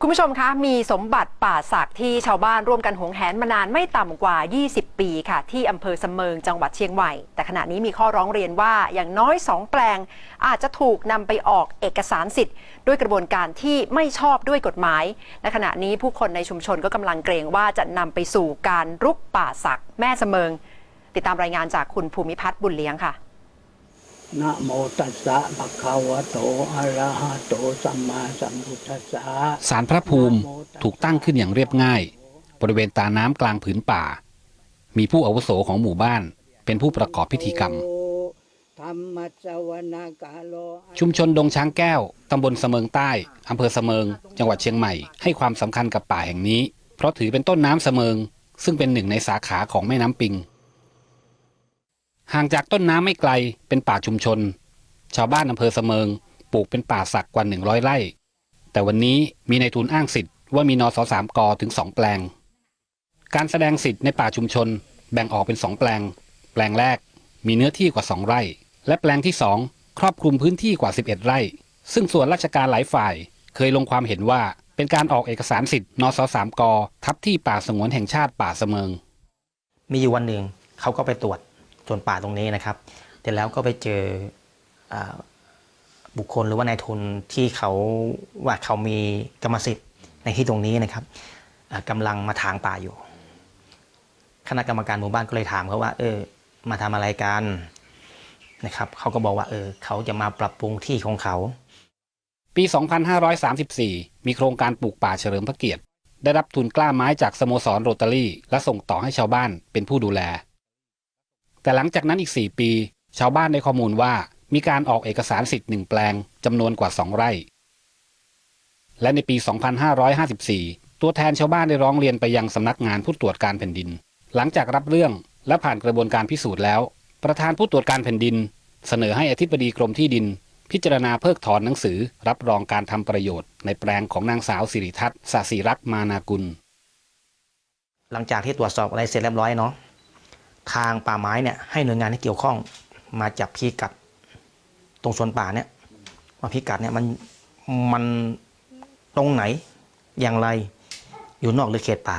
คุณผู้ชมคะ มีสมบัติป่าศักดิ์ที่ชาวบ้านร่วมกันหวงแหนมานานไม่ต่ำกว่า 20 ปีค่ะ ที่อำเภอสำเมิงจังหวัดเชียงใหม่ แต่ขณะนี้มีข้อร้องเรียนว่าอย่างน้อย 2 แปลง อาจจะถูกนำไปออกเอกสารสิทธิ์ ด้วยกระบวนการที่ไม่ชอบด้วยกฎหมาย และขณะนี้ผู้คนในชุมชนก็กำลังเกรงว่าจะนำไปสู่การรุกป่าศักดิ์แม่เสมิง ติดตามรายงานจากคุณภูมิพัฒน์บุญเลี้ยงค่ะ นะโมตัสสะภะคะวะโตอะระหะโตสัมมาสัมพุทธัสสะสารพระภูมิถูกตั้งขึ้นอย่างเรียบง่าย บริเวณตาน้ำกลางผืนป่า มีผู้อาวุโสของหมู่บ้าน เป็นผู้ประกอบพิธีกรรมธรรมสวนากาโลชุมชนดงช้างแก้ว ตำบลเสมิงใต้ อำเภอเสมิง จังหวัดเชียงใหม่ ให้ความสำคัญกับป่าแห่งนี้ เพราะถือเป็นต้นน้ำเสมิง ซึ่งเป็นหนึ่งในสาขาของแม่น้ำปิง ห่างจากต้นน้ำไม่ไกลเป็นป่าชุมชน ชาวบ้านอำเภอเสมิงปลูกเป็นป่าสักกว่า 100 ไร่ แต่วันนี้มีในายทุนอ้างสิทธิ์ว่ามีนสสามกถึงสองแปลง การแสดงสิทธิ์ในป่าชุมชนแบ่งออกเป็นสองแปลง แปลงแรกมีเนื้อที่กว่า 2 ไร่ และแปลงที่ 2 ครอบคลุมพื้นที่กว่า 11 ไร่ ซึ่งส่วนราชการหลายฝ่าย เคยลงความเห็นว่าเป็นการออกเอกสารสิทธิ์นสสามกทับที่ป่าสงวนแห่งชาติป่าเสมิง มีอยู่วันหนึ่งเขาก็ไปตรวจ ส่วนป่าตรงนี้นะครับแต่แล้วก็ไปเจออบุคคลหรือว่านายทุนที่เขาว่าเขามีกรรมสิทธิ์ในที่ตรงนี้นะครับอ่ากำลังมาถางป่าอยู่ คณะกรรมการหมู่บ้านก็เลยถามเขาว่า เออ มาทำอะไรกันนะครับเขาก็บอกว่า เออ เขาจะมาปรับปรุงที่ของเขา ปี 2534 มีโครงการปลูกป่าเฉลิมพระเกียรติ ได้รับทุนกล้าไม้จากสโมสรโรตารี่ และส่งต่อให้ชาวบ้านเป็นผู้ดูแล แต่หลังจากนั้นอีก 4 ปี ชาวบ้านได้ข้อมูลว่ามีการออกเอกสารสิทธิ์หนึ่งแปลงจำนวนกว่า 2 ไร่ และในปี 2554 ตัวแทนชาวบ้านได้ร้องเรียนไปยังสำนักงานผู้ตรวจการแผ่นดิน หลังจากรับเรื่องและผ่านกระบวนการพิสูจน์แล้ว ประธานผู้ตรวจการแผ่นดิน เสนอให้อธิบดีกรมที่ดิน พิจารณาเพิกถอนหนังสือ รับรองการทำประโยชน์ในแปลงของนางสาวสิริทัศน์สศิรักษ์มานากุล หลังจากที่ตรวจสอบอะไรเสร็จเรียบร้อยเนาะ ทางป่าไม้เนี่ยให้หน่วยงานที่เกี่ยวข้องมาจับพิกัด ตรงส่วนป่าเนี่ยว่าพิกัดเนี่ยมันมันตรงไหนอย่างไรอยู่นอกหรือเขตป่า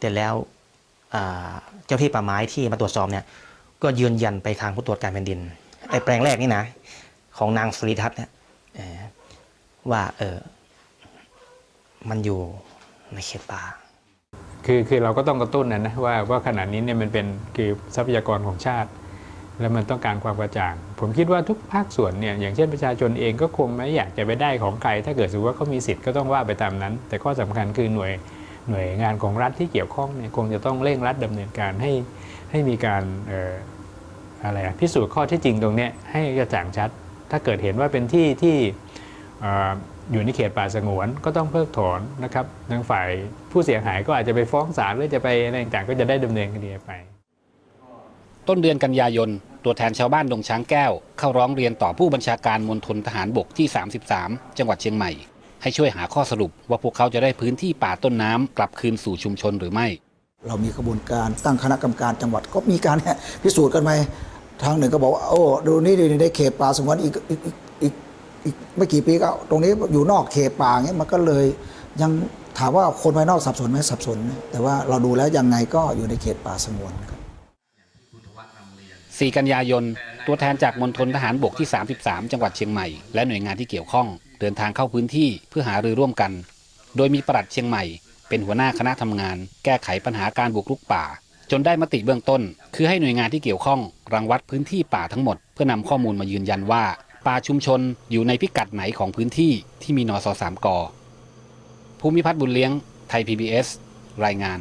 แต่แล้วเจ้าที่ป่าไม้ที่มาตรวจสอบเนี่ยก็ยืนยันไปทางผู้ตรวจการแผ่นดินไอ้แปลงแรกนี่นะของนางสุริทัศน์เนี่ยว่าเออมันอยู่ในเขตป่า คือคือเราก็ต้องกระตุ้นนะนะว่าว่าขณะนี้เนี่ยมันเป็นคือทรัพยากรของชาติ แล้วมันต้องการความกระจ่าง ผมคิดว่าทุกภาคส่วนเนี่ยอย่างเช่นประชาชนเองก็คงไม่อยากจะไปได้ของใคร ถ้าเกิดสมมติว่าเขามีสิทธิ์ก็ต้องว่าไปตามนั้น แต่ข้อสำคัญคือหน่วยหน่วยงานของรัฐที่เกี่ยวข้องเนี่ยคงจะต้องเร่งรัดดำเนินการให้ให้มีการอออะไรพิสูจน์ข้อเท็จจริงตรงเนี้ยให้กระจ่างชัด ถ้าเกิดเห็นว่าเป็นที่ที่ อ่ออยู่ในเขตป่าสงวนก็ต้องเพิกถอนนะครับทางฝ่ายผู้เสียหายก็อาจจะไปฟ้องศาลหรือจะไปอะไรต่างๆก็จะได้ดำเนินคดีไป ต้นเดือนกันยายน ตัวแทนชาวบ้านดงช้างแก้ว เข้าร้องเรียนต่อผู้บัญชาการมณฑลทหารบกที่ 33 จังหวัดเชียงใหม่ ให้ช่วยหาข้อสรุปว่าพวกเขาจะได้พื้นที่ป่าต้นน้ำกลับคืนสู่ชุมชนหรือไม่ เรามีกระบวนการตั้งคณะกรรมการจังหวัดก็มีการเนี่ยพิสูจน์กันไปทางหนึ่งก็บอกว่าโอ้ดูนี่ดีในเขตป่าสงวนอีก อีกไม่กี่ปีก็ตรงนี้อยู่นอกเขตป่าเงี้ยมันก็เลยยังถามว่าคนภายนอกสับสนไหมสับสน แต่ว่าเราดูแล้วยังไงก็อยู่ในเขตป่าสงวนครับ 4 กันยายน ตัวแทนจากมณฑลทหารบกที่ 33 จังหวัดเชียงใหม่ และหน่วยงานที่เกี่ยวข้อง เดินทางเข้าพื้นที่เพื่อหารือร่วมกัน โดยมีปลัดเชียงใหม่ เป็นหัวหน้าคณะทำงาน แก้ไขปัญหาการบุกรุกป่า จนได้มติเบื้องต้น คือให้หน่วยงานที่เกี่ยวข้องรังวัดพื้นที่ป่าทั้งหมด เพื่อนำข้อมูลมายืนยันว่า ป่าชุมชนอยู่ในพิกัดไหนของพื้นที่ที่มีนอสสามกภูมิพัฒน์บุญเลี้ยงไทย PBS รายงาน